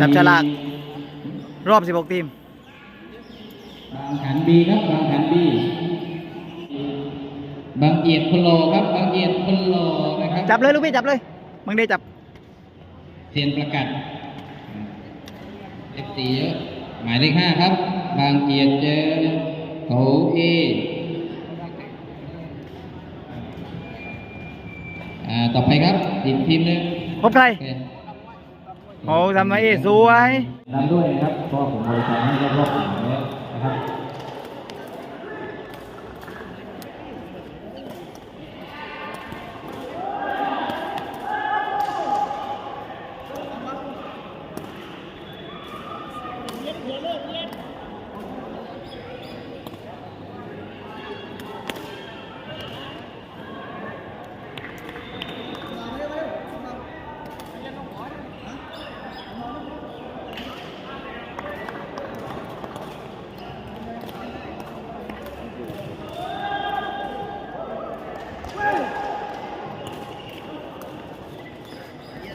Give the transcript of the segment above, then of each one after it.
จับฉลากรอบ 16 ทีม บางขันบีครับบางขันบีบางเอียดพะโลครับบางเอียดพะโลนะครับจับเลยลูกพี่จับเลยมึงได้จับเทียนประกัดเอฟซีเยอะหมายเลขห้าครับ บางเอียดเจอเขาเออ่าต่อไปครับอีกทีมหนึงพบใคร โอ้ทำไมสวย นำด้วยนะครับพ่อผมบริการให้รอบๆอย่างนะครับ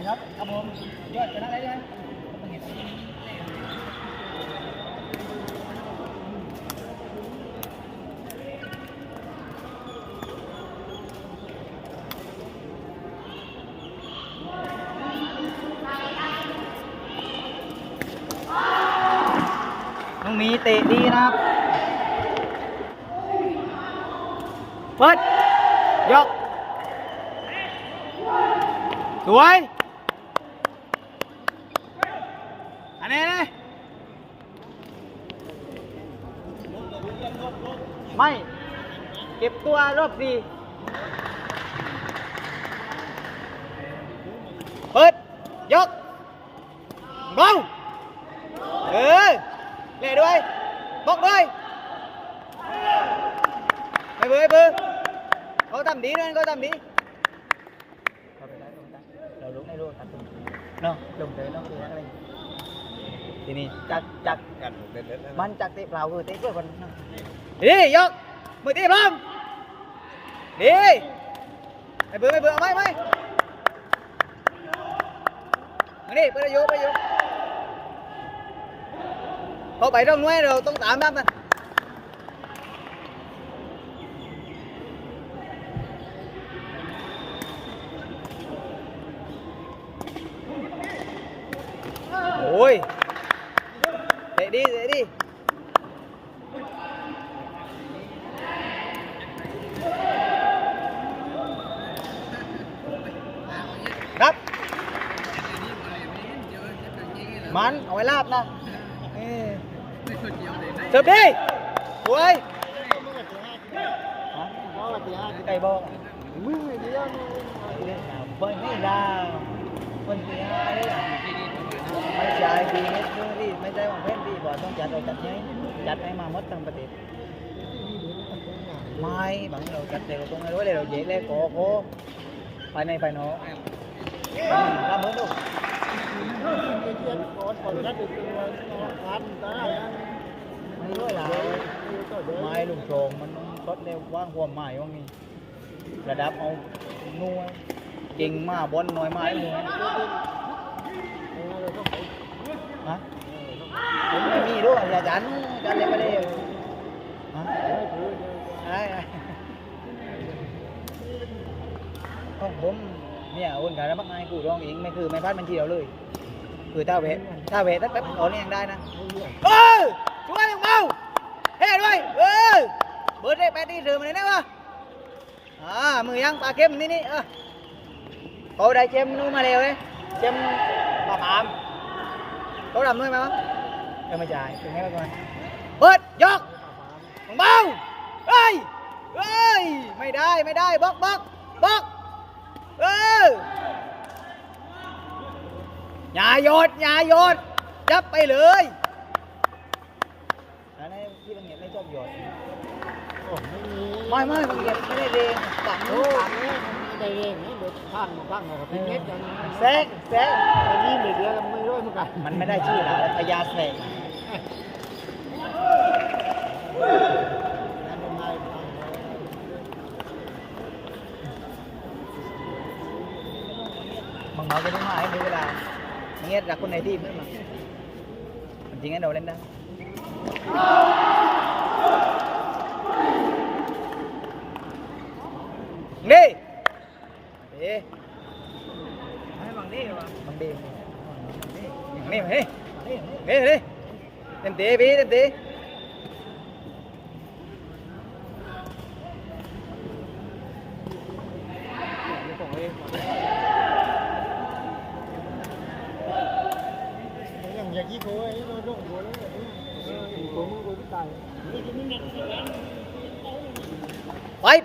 ครับครับผมยอดชนะได้ไหม น้องหมี เตะดีนะครับเปิดยกสวยอันนี้นะไม่เก็บตัวรอบสี่เปิดยกเบาเออแล้วยบองเนาะลงเออเล่ด้วย คนเนาะดียกมือตีพร้อมดีไม่เบื่อไม่เบื่อไม่ไม่มาดิไปเลยโยไปโยเขาไปต้ องน้อยเราต้องตามตามกันโอ้ยเตะดีเตะดีครับ มันเอาไว้ลาบนะเออเสิร์ฟดีสวยฮะไก่บอกวิ่งเดียวเปิ้ลไม่ดาวเปิ้ลเสียเลยอะไม่ใช่ดีเม็ดนี่ไม่ใช่ว่าเพ่นดีบอกต้องจัดเราจัดให้จัดให้มาหมดทั้งประเทศไม่บางเราจัดเดี๋ยวเราต้องให้รู้ เยเราเจ๊เลยโกโก้ภายในภายนอกทำเหมือนลูไม่ด้วยหรอไม้ลุงโฉงมันทดเร็วว่างหัวไม้ว่างนี้ระดับเอานัวเก่งมากบอลน้อยไม้เลยฮะผมไม่มีด้วยอย่าจันจันเลยไม่ได้ฮะไอ้ไอ้ ของผมเนี่ยคนขายแล้วมักง่ายกูร้องเองไม่คือไม่พลาดบัญชีเราเลย คือถ้าเวทถ้าเวทแป๊บๆเอาเนี่ยยังได้นะเออช่วยมึงเมาเฮ้ด้วยเออเบิร์ดได้แปดที่ถือมาเลยนะวะอ่ามือยังปลาเค็มนี่นี่เออเขาได้เค็มนู่นมาเร็วเลยเค็มปลาปามเขาทำด้วยไหมวะยังไม่จ่ายถึงไงไปก่อนเบิร์ดยกมึงเมาเฮ้ยเฮ้ยไม่ได้ไม่ได้บล็อกบล็อกบล็อก เอออย่าโยดอย่าโยดจับไปเลยอันนี้ที่บางเหียดไม่ชอบหยอดไม่ไม่บางเหียดไม่ได้เรียนฝังโอ้ฝังยได้เองนี่เด็กพังพังเราก็เป็นเม็ดอย่างนี้แซกแซกอันนี้ไม่เดียวไม่รู้เหมือนกันมันไม่ได้ชื่อหรอกพญาแซก นั่นเป็นไงพัง บางเมาจะต้องมาให้ดูเวลาบางเหียงี้ยจากคนในทีมนั่นมาจริงๆงั้นเราเล่นได้นี่เอ๊ะ ให้บางนี่วะ มันดีนี่เฮ้ยเฮ้ยเฮ้ยเต็มตีพี่เต็มตี ของเองอย่างอย่างยี่โก้ไอ้เราต้องโก้เลยโก้มึงโก้ตาย ไปไปท่านยงดิบอกบอกบอกดันดันดันดันดี ลา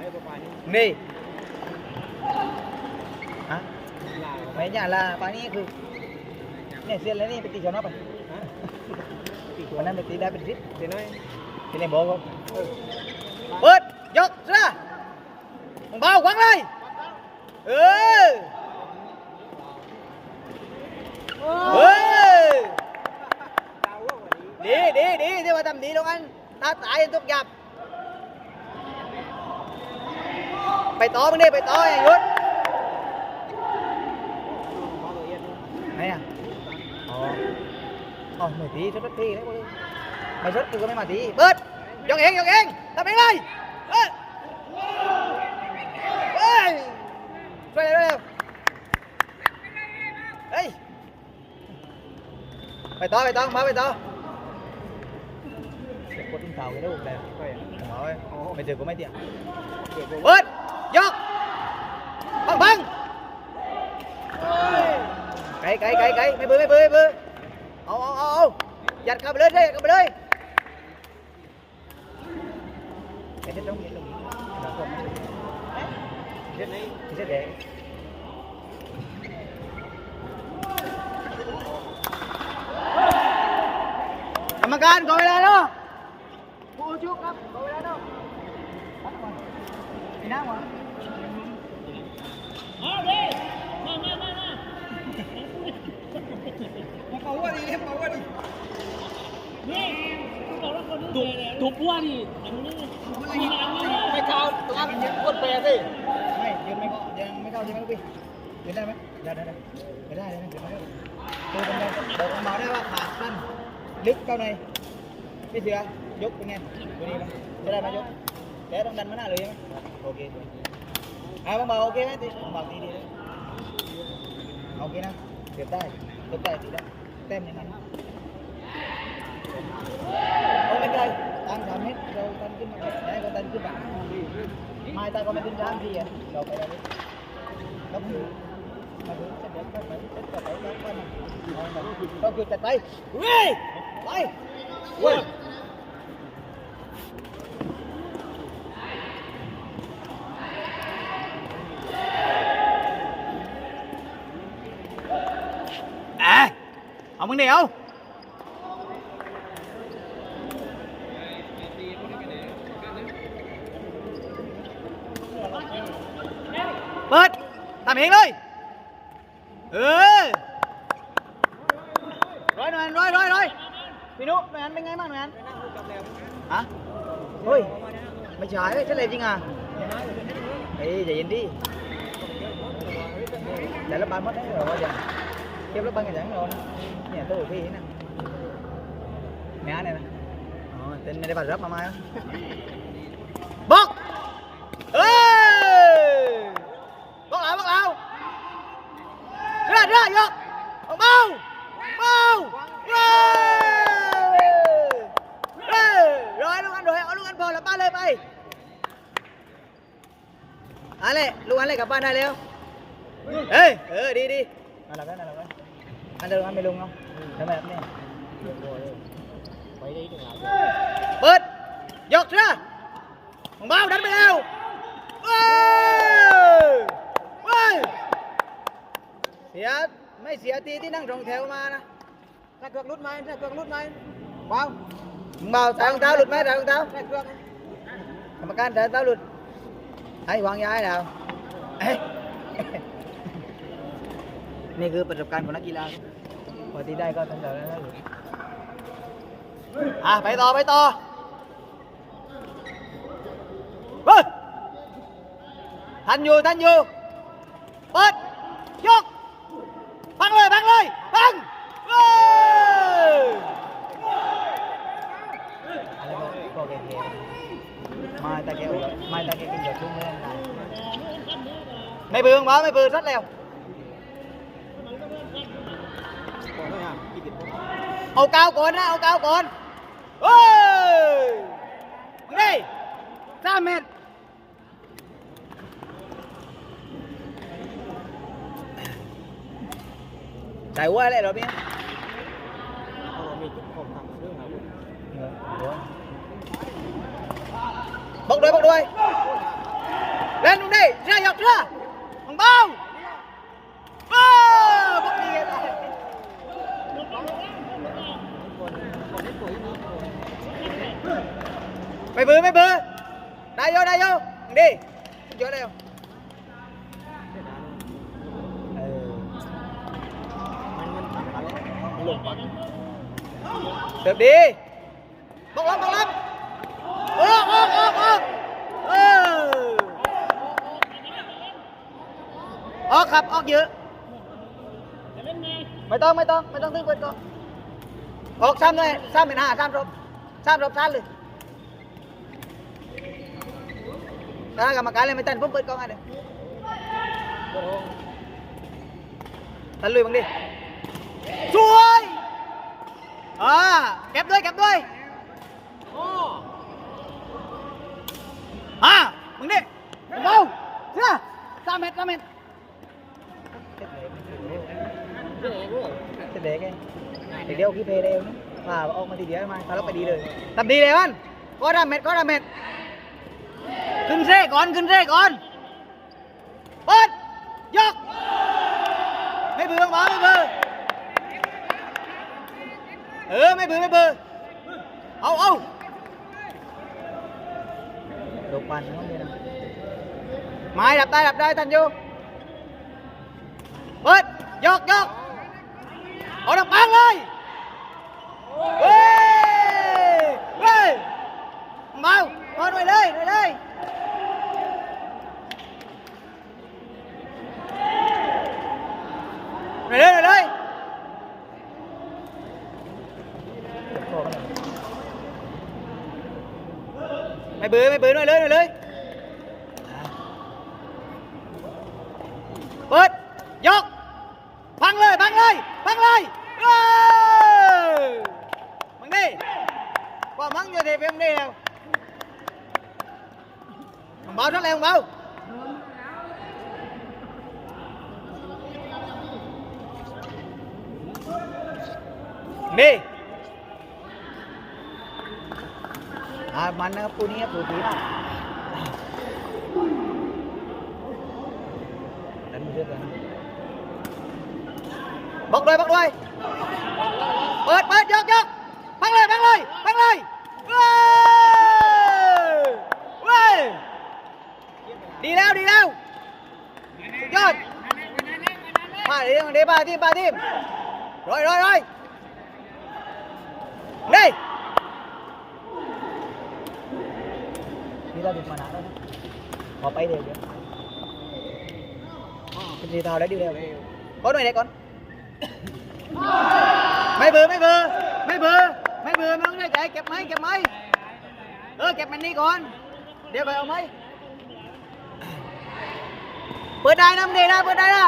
ให้ประมาณนี้นี่ฮะลา mấy nhà là bà ní คือ เนี่ยเสียแล้วนี่ไปตีชนเอาไปวันนั้นไปตีได้เป็นสิบเดี๋ยวน้อยเป็นในบอกเขาเปิดยกเสื้ อมึงเบาขวางเลยเออเออดาวว่าวันนี้ดีดีดีที่ว่าทำดีตรงนั้นตาตายทุกหยับไไปต่อไปต่อมาไปต่อเดี๋ยวกดทิ้งเท้าไปแล้วเลยไปผมเอาไว้ไม่เจอกูไม่เตี้ย เดี๋ยวผ มเปิดยกบังบังไกลไกลไกลไกลไม่เบื่อไม่เบื่อไม่เบื่อเอาเอาเอาเอายัดเข้าไปเลยเด้ยัดเข้าเลยเด็ดตรงนี้ตรงนี้เราม่เด็ดไหนเด็ดแดงกรรมารขอเวลาเนาะผู้ชุกครับขอเวลาเนาะพักก่อนมีน้ำเหรอถูกพัวดิมีน้ำนี่ไม่เข้าตรงนั้นคนแปรสิไม่ยืนไม่เยังไม่เข้าใช่ไหมพี่ยืนได้ไหมได้ได้ได้ไม่ได้เลยนะยืนไม่ได้ตัวเป็นไงบอกออกมาได้ว่าขาดสั้น ลึกเข้าในพี่เสือยกเป็นไงตัวนี้ไหมจะได้ไหมยกแต่ต้องดันมาหน้าเลยใช่ไหมโอเคสวยอ่าบังเบาโอเคไหมตีบังเบาตีดีเลยโอเคนะเก็บได้เก็บได้ตีได้เต้มอย่างนั้นโอ้ไม่เป็นไรตั้งสามเมตรเราตันขึ้นมาได้ก็ตันขึ้นมา mai ta có mấy tin rám gì à đâu phải đâu đóng người mà cứ sẽ đẹp phải tất cả phải đóng qua này Tao kêu chặt tay. Ui! Tay. À! Không vấn đi không? Bớt! Tạm hiện đi! ừ. Rồi rồi rồi rồi rồi. Pino rồi ăn bên ngay mà, mày ăn. Hả? Ôi, mày trái đấy chết lên chứ à. Ấy vậy đi. Để lớp ba mất đấy, rồi bây giờ. Tiếp lớp ba ngày tháng rồi. Nhà tôi phi nè. Mẹ này nè. Ờ, tên này phải rớt mà mai không anh này lúc ăn này gặp ba này leo ê ừ đi đi anh làm cái này làm cái anh được ăn mì lùng không để mày làm đi ไปได้ถึงหลายเปิดยกเสื้อของเบ้าดันไปแล้วเว้ยเว้ยเสียไม่เสียทีที่นั่งตรงแถวมานะถ้าเครื่องรุดไหมถ้าเครื่องรุดไหมเบามึงเบาใส่รองเท้าหลุดไหมใส่รองเท้าถ้าเครื่องกรรมการใส่รองเท้าหลุด ไอ้วางย้ายแล้วเอ้ยนี่คือประสบการณ์ของนักกีฬาพอตีได้ก็ทันเดียวแล้วนะหรืออะไปต่อไปต่อเฮ้ยทันอยู่ทันอยู่เปิดยกพังเลยพังเลยพังเฮ้ยอะไรก็ก็แก่ๆมาตะเกียบมาตะเกียบกินเดี๋ยวชุ่มเรื่องได้ ไม่เบื่อบ้าไม่เบื่อสัดแล้วเอา cao ก่อนนะเอา cao ก่อนเฮ้ยมึงดิสามเมตรใส่หัวอะไรเหรอพี่บกด้วยบกด้วยเล่นมึงดิเชื่อหยอกเชื่อมึงเบาเออบกดีไง ไม่เบื่อไม่เบื่อได้โยได้โยดิเยอะเลยเติบดีบอกลับบกลับออกออกออกออกเออออกครับออกเยอะไม่ต้องไม่ต้องไม่ต้องตึ้งเปิดก่อนออกซ้ำเลยซ้ำเป็นห้าซ้ำรบซ้ำรบซ้ำเลย วกี่เพย์เดียวนี่ว่าออกมาทีเดียวมาถ้าเราไปดีเลยทำดีเลยมันก็ทำเม็ดก็ทำเม็ด ขึ้นเร่ก่อนขึ้นเร่ก่อนเปิดยกไม่เบื่อหมาไม่เบื่อเออไม่เบื่อไม่เบื่อเอาเอาลูกปันนะนี่นะไม้ดับได้ดับได้ทันอยู่เปิดยกยกเอาดับปังเลยเฮ้ยเฮ้ยเมาพอหน่อยเลยหน่อยเลย Rồi đây, rồi đây. Mày bự, mày bự nói lên, nói lên. Bớt, dốc. Băng lên, băng lên, băng lên. Băng đi. Qua mắng cho thì em đi nào. Thằng bao nó lên, thằng bao. Đi. À, mana punya putih nak. Đánh biết rồi. Bốc đuôi, bốc đuôi. Bớt, bớt, dốc, dốc. Bắn lên, bắn lên, bắn lên. Uầy! Uầy! ดีแล้วดีแล้วยอดมาดีมาดีมาทีมมาทีมร้อยร้อยร้อยเด้นี่เราดึงมานะแล้วนขอไปเดียวเดียวเป็นดีเทาได้ดีแล้วก้อนหน่อยเนี่ก่อนไม่เบอร์ไม่เบอร์ไม่เบอร์ไม่เบอร์ไม่ต้องได้ใจเก็บไหมเก็บไหมเออเก็บมันนี่ก่อนเดี๋ยวไปเอาไหมะมึงดีนะเปิดได้นะ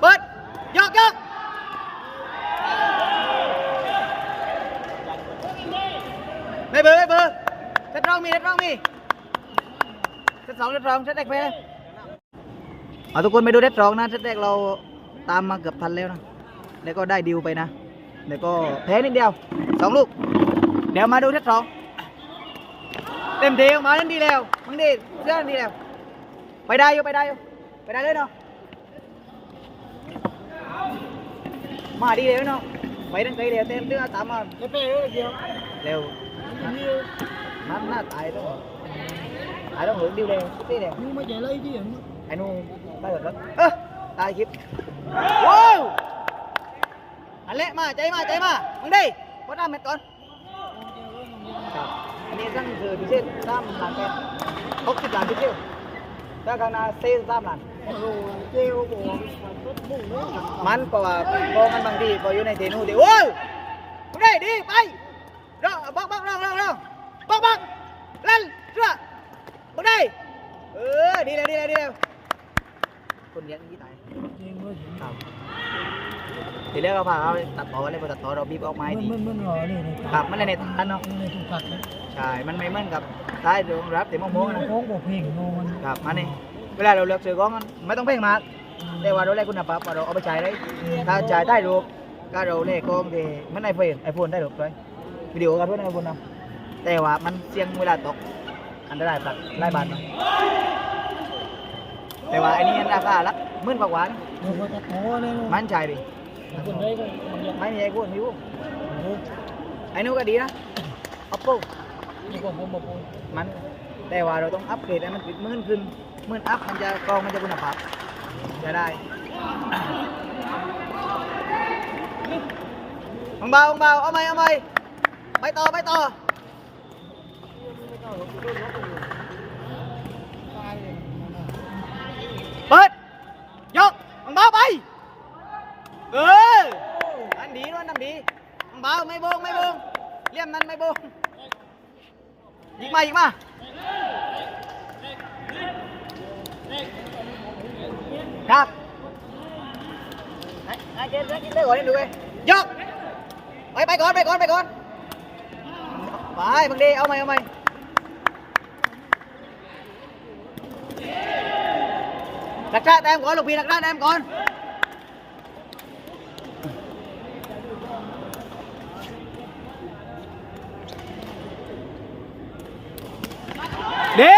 เปิดยกยกไม่เบื่อไม่เบื่อเซตรองมีเซตรองมีเซตสองเซตรองเซตแรกไปเลยเอาทุกคนไปดูเซตสองนะเซตแรกเราตามมาเกือบทันแล้วนะแล้วก็ได้ดิวไปนะแล้วก็แพ้นิดเดียวสองลูกเดี๋ยวมาดูเซตสอง เต็มทีออกมาเล่นดีแล้วมึงดีเสื้อดีแล้วไปได้อยู่ไปได้อยู่ไปได้เลยเนาะมาดีแล้วเนาะไปนั่นไปเร็วเต็มเรื่องตามมา Cái phê đó là gì không? เร็ว Như นัดหน้าตายต้องตายต้องหึงดีเร็วดีเร็ว nhưng mà chạy lấy chứ em. ไอ้นู่นไปก่อนรถเออตายคลิปว้าวอันเละมาใจมาใจมามึงดิพอดามเม็ดก่อน ครับอันนี้สั่งคือพิเศษสามล้านแปดหกสิบล้านพิเศษถ้าข้างหน้าเซ่สามล้านโอ้โหเจลบอกรถมุ่งเลยมันเพราะว่าพอมันบางทีพออยู่ในเทนูเดียวโอ้ยได้ดีไปรอบักบักรองรองรองบักบักเล่นเชื่อมึงได้เออดีแล้วดีแล้วดีแล้วคนเลี้ยงยี่ตายจริงเว้ยครับ ทีแรกเราพาเขาตัดต่อเลยพอตัดต่อเราบีบออกไม้มันดีมันมันหล่อนี่นี่ครับมันเลยในทันเนาะในทุกตัดเลยใช่ มันไม่เหมือนกับท้ายเดี๋ยวรับแต่โมโมนะโค้งบอกเพลงโนมันครับมานี่เวลาเราเลือกซื้อของมันไม่ต้องเพ่งมากแต่ว่าเราได้คุณภาพว่าเราเอาไปใช้ได้ถ้าใช้ได้รูปก็เราเล่กล้องที่มันไอโฟนไอโฟนได้รูปด้วยวิดีโอกับเพื่อนไอโฟนเนาะแต่ว่ามันเสี่ยงเวลาตกอันตรายปลักไล่บาทเนาะแต่ว่าอันนี้ราคาละหมื่นกว่าหวานเดี๋ยวก็จะโตเลยมันใช่ดิ คนได้ก็มันยังไม่มีไอ้พวกนี้โอ้ไอ้นู้นก็ดีนะ oppo ยคนผมบอกผมมันแต่ว่าเราต้องอัปเกรดให้มันติดหมื่นขึ้นหมื่นอัพมันจะกล้องมันจะคุณภาพจะได้บังเบาบังเบาเอาไหมเอาไหมไปต่อไปต่อเปิดยกบังเบาไป เอออันดีด้วยอันดีบังเบาไม่โบงไม่โบงเลี่ยมมันไม่โบงยิงมายิงมาครับไอ้เจ๊เจ๊กินได้ก่อนนี่ดูไปยกไปไปก่อนไปก่อนไปก่อนไปบางทีเอาไหมเอาไหมรักษาแต้มก่อนลูกพี่รักษาแต้มก่อนดี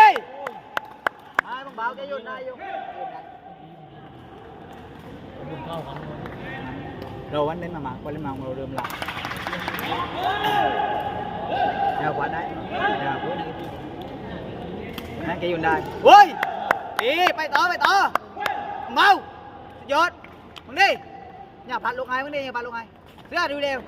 มาบังเบาแกหยุดได้อยู่ เข้ากัน เราวันเล่นมาหมากวันเล่นมาขอเราเริ่มหลับแนวขวาได้แนวพูดนี่นั่นแกหยุดได้เฮ้ยดีไปต่อไปต่อเมาหยดมึงดิอย่าพัดลูกไงมึงดิอย่าพัดลูกไงเสื้อดูเร็ว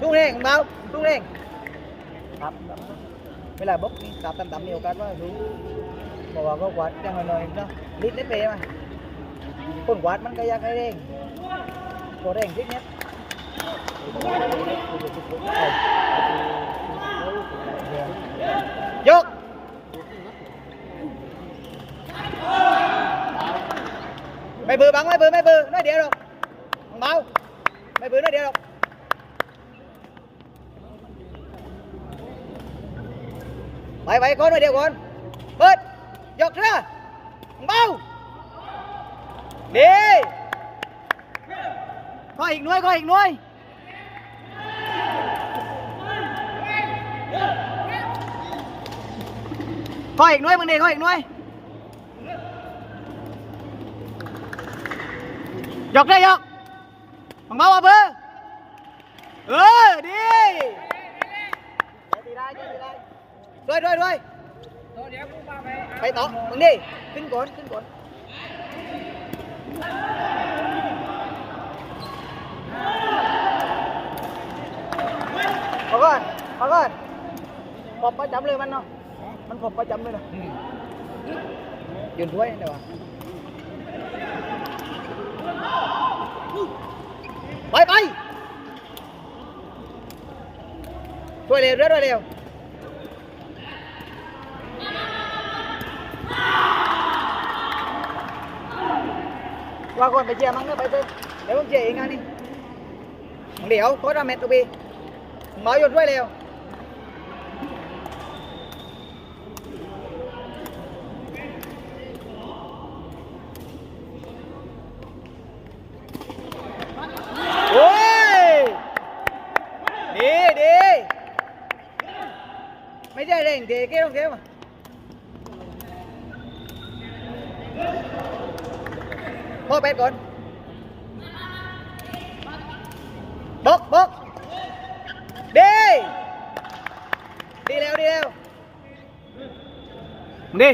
ช่วงเร่งเบาช่วงเร่งครับเวลาบกนี่ตับต่ำๆมีโอกาสว่ารู้บอ กว่าก็กวาดจังหน่อยๆเนาะลิดได้เปย์มาคนกวาดมันก็อยากให้เร่งพอเร่งทิศเนี้ยยกไม่เบื่อบังไม่เบื่อไม่เบื่อน้อยเดียวหรอกเบาไม่เบื่อน้อยเดียวหรอก ไปไปก่อนน้อยเดี๋ยวก่อน เปิด ยกเรือเบาดีขออีกหน่วยขออีกหน่วยขออีกหน่วยมึงดิขออีกหน่วยยกได้ยกบังเบาอะเบอร์เออดี ด้วยด้วยด้วยไปต่อมึงดิขึ้นก่อนขึ้นก่อนเอาก่อนเอาก่อนขอบประจำเลยมันเนาะมันขอบประจำเลยนะยืนด้วยเดี๋ยวไปไปช่วยเร็วเร็วเร็วว่าคนไปเชียร์มั้งเนอะไปเถอะเดี๋ยวผมเชียร์เองงานนี้เดี๋ยว โค้ชอาเมตตัวบีหมอหยุดด้วยเร็วโอ้ยดีดีไม่ใช่เร่งดีเกี้ยวเกี้ยว พ่อเป็ดก่อนบกบกดีดีแล้วดีแล้วมึ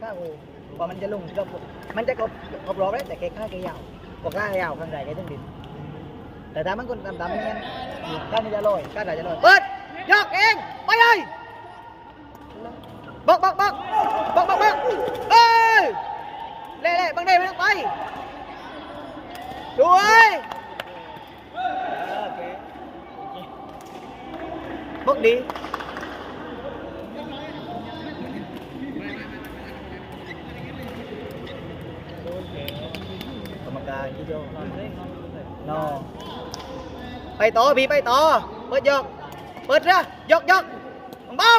ข้างกบรอบข้างหูพอมันจะลงกบมันจะกบกบรอบได้แต่แกข้างแกยาวกว่าข้างแกยาวข้างใดแกต้องดินแต่ถ้ามันคนดำๆเนี่ยก้านนี่จะลอยก้านไหนจะลอยเปิดยกเองไปเลยบอกบอกบอกบอกบอกบอกเอ้ยเล่เล่บังเดไม่ต้องไปสวยบอกดี พี่โยนอไปต่อพี่ไปต่อ เปิดยก เปิดนะยกยกเบา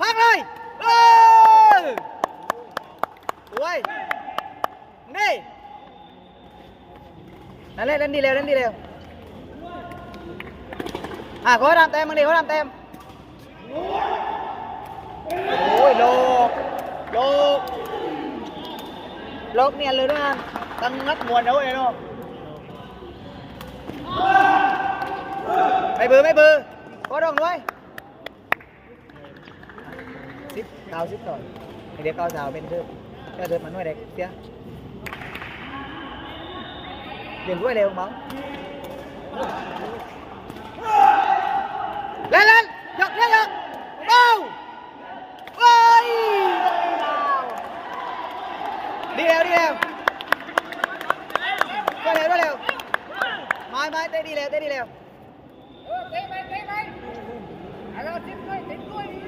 พักเลยเออสวยนี่นั่นแหละเล่นดีเร็วเล่นดีเร็วอะขอทำเต็มมึงดิขอทำเต็มโอ้ยโลกโลกโลกเนี่ยเลยด้วยนะ ตั้งงัดมวนเอาไว้เนาะไม่เบือไม่เบือ có đồng ด้วยสิบเก้าสิบต่อยเด็กเก้าสาวเป็นคือก็เดินมา ไม่ไม่เต้ดีเร็วเต้ดีเร็ว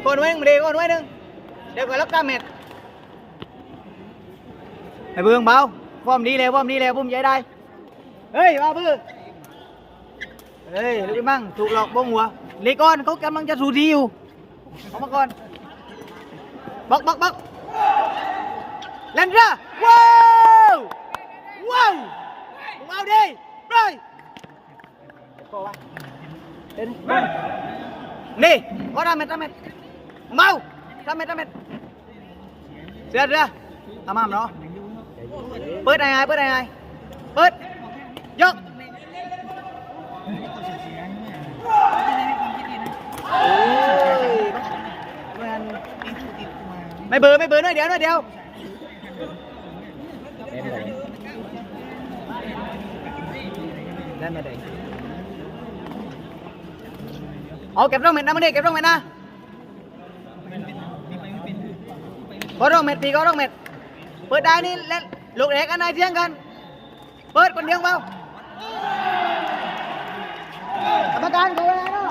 คนไว้หนึ่งดีคนไว้หนึ่งเดี๋ยวก่อนล็อกกาเม็ดไอ้เบืองเบาป้อมดีเร็วป้อมดีเร็วบุ้มใหญ่ได้เฮ้ยมาเบื้องเฮ้ยลูกมั่งถูกหลอกบ้งหัวเลกอนเขากำลังจะสูดีอยู่เอามาก่อนบักบักบักเลนนเรืาว้าวว้าวเอาดีไป Nih, kau ramet ramet. Mau, ramet ramet. Ra ra. Tạm hàm đó. Bớt này ai, bớt này ai. Bớt. Dốc. Mày bớ, mày bớ nói đéo, nói đéo. Ra mày đẩy. เอาเก็บร่องเม็ดนะมาดิเก็บร่องเม็ดนะพอร่องเม็ดปีก็ร่องเม็ดเปิดได้นี่เล่นลูกเด็กอันไหนเที่ยงกัน เปิดคนเดียวเปล่ากรรมการกูอะไรเนาะ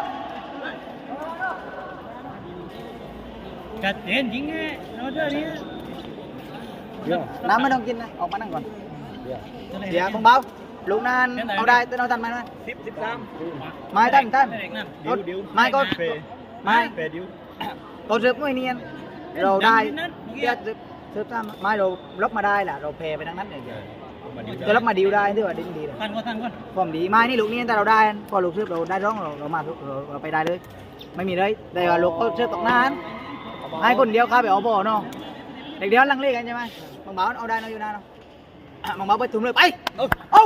จัดเต็นจริงไงเราเท่านี้น้ำไม่ต้องกินนะออกมานั่งก่อนเดี๋ยวผมเบา ลูกนั้นเอาได้เต้นเอาทันไหมนะสิบสิบสามไม่ทันทันเด็กนั่นดิวดิวไม่ก็เฟย์ไม่เฟย์ดิวเราเสิร์ฟไม่เนียนเราได้เดี๋ยวเสิร์ฟเสิร์ฟซ้ำไม่เราลบมาได้แหละเราเพไปทางนั้นเดี๋ยวจะลบมาดิวได้ที่ว่าดิวดีเลยทันก็ทันก่อนฟอร์มดีไม่นี่ลูกนี้แต่เราได้พอลูกเชือกเราได้ร้องเราเรามาเราเราไปได้เลย ไม่มีเลยแต่ว่าลูกก็เชือกตกน้ำให้คนเดียวข้าไปเอาบ่อเนาะเด็กเดียวลังเลกันใช่ไหมบางบ่าวเอาได้เนาะอยู่นะเนาะอะบางบ่าวไปถุงเลยไปเอ้า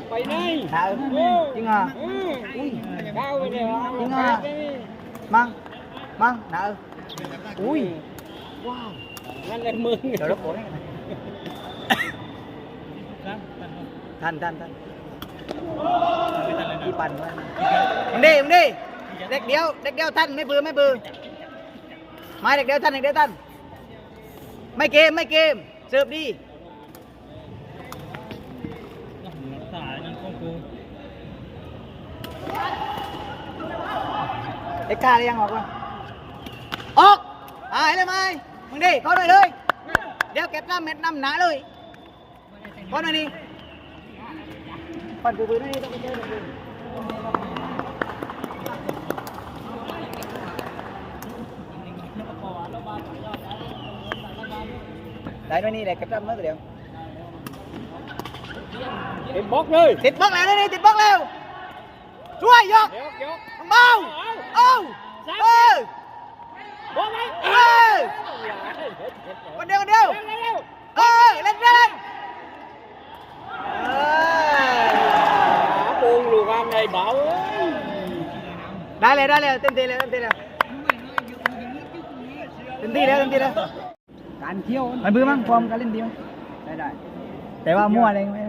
นุ๊กนี่หนังนี่พอลูกนี้ก่อนบีเชื่อเต็มเทมึงมาเต็มเทเอ้ยไปอย่างเดียวนี่เปล่ามึงดิป่ามังมึงบ้านผมว่าของกูอยู่อะไม่เห็นมึงบ้านเลยพวกนี้ไปมันเนี่ยไปไปเนี่ยไปเร็วไปไหนถามจริงอะอืมอุ้ยเข้าไปเลยจริงอะมังมังหนาอุ้ยว้าวนั่นแหละมึงเดี๋ยวเราโผล่ให้กันครับทันทันทันไม่ทันเลยที่นะปั่นมามึงดิมึงดิเด็กเดียวเด็กเดียวท่านไม่เบื่อไม่เบื่อไม้เด็กเดียวท่านเด็กเดียวท่านไม่เกมไม่เกมเสิร์ฟดี สายนั่นของกู เอ็กซ์กาเลยยังออกวะออกอ่าเห็นเลยไหมมึงดิเข้าเลยเลย เดี๋ยวเก็บน้ำเม็ดน้ำหนาเลยก้อนมานี่ปั่นกูปืนนี่ต้องไปเจอตรงนี้ได้ไหมนี่ได้เก็บน้ำเมื่อเดียวเห็นบล็อกเลยติดบล็อกแล้วนี่ติดบล็อกแล้ว ช่วยยกเดี๋ยวเดี๋ยวเบาเอาเออบอกไหมเออคนเดียวคนเดียวเออเล่นเล่นเออปูงลูกอะไรเบาได้เลยได้เลยเต็มที่เลยเต็มที่เลยเต็มที่แล้วเต็มที่แล้วการเที่ยวมันบื้อมั้งฟอร์มการเล่นดีมั้ยได้ได้แต่ว่ามั่วอะไรไม่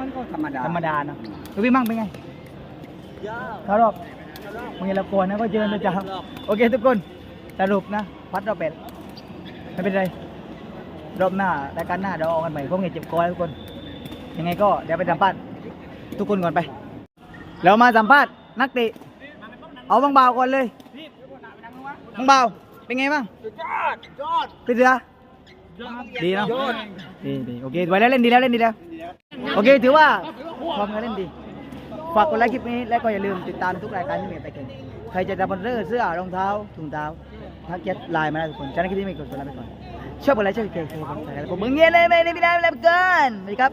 มันก็ธรรมดาธรรมดาเนอะดูพี่มั่งเป็นไง เข้ารอบมึงอย่าละกลัวนะก็เจอนะจ๊ะโอเคทุกคนสรุปนะพัดรอบเป็ดไม่เป็นไรรอบหน้ารายการหน้าเดี๋ยวเอากันใหม่พวกนี้เจ็บคอแล้วทุกคน ยังไงก็เดี๋ยวไปสัมภาษณ์ทุกคนก่อนไปแล้วมาสัมภาษณ์นักเตะเอาบางเบาก่อนเลยบางเบาเป็นไงบ้างยอดยอดพี่เสือดีเนาะยอดดีดีโอเคไว้แล้วเล่นดีแล้วเล่นดีแล้ว โอเคถือว่าพร้อมกันเล่นดี ฝากกดไลค์คลิปนี้และก็อย่าลืมติดตามทุกรายการที่มีไปเก่งใครจะดับเบิลเสื้อเสื้อรองเท้าถุงเท้าทักแชทไลน์มาได้ทุกคนจากนั้นคลิปนี้ไม่กดกดไลาไปก่อนชอบกดไลค์ชอบกดแชร์ชอบกดซับสไครต์ผมมึงเงี้ยเลยไม่ได้ไม่ได้ไม่ได้เกินสวัสดีครับ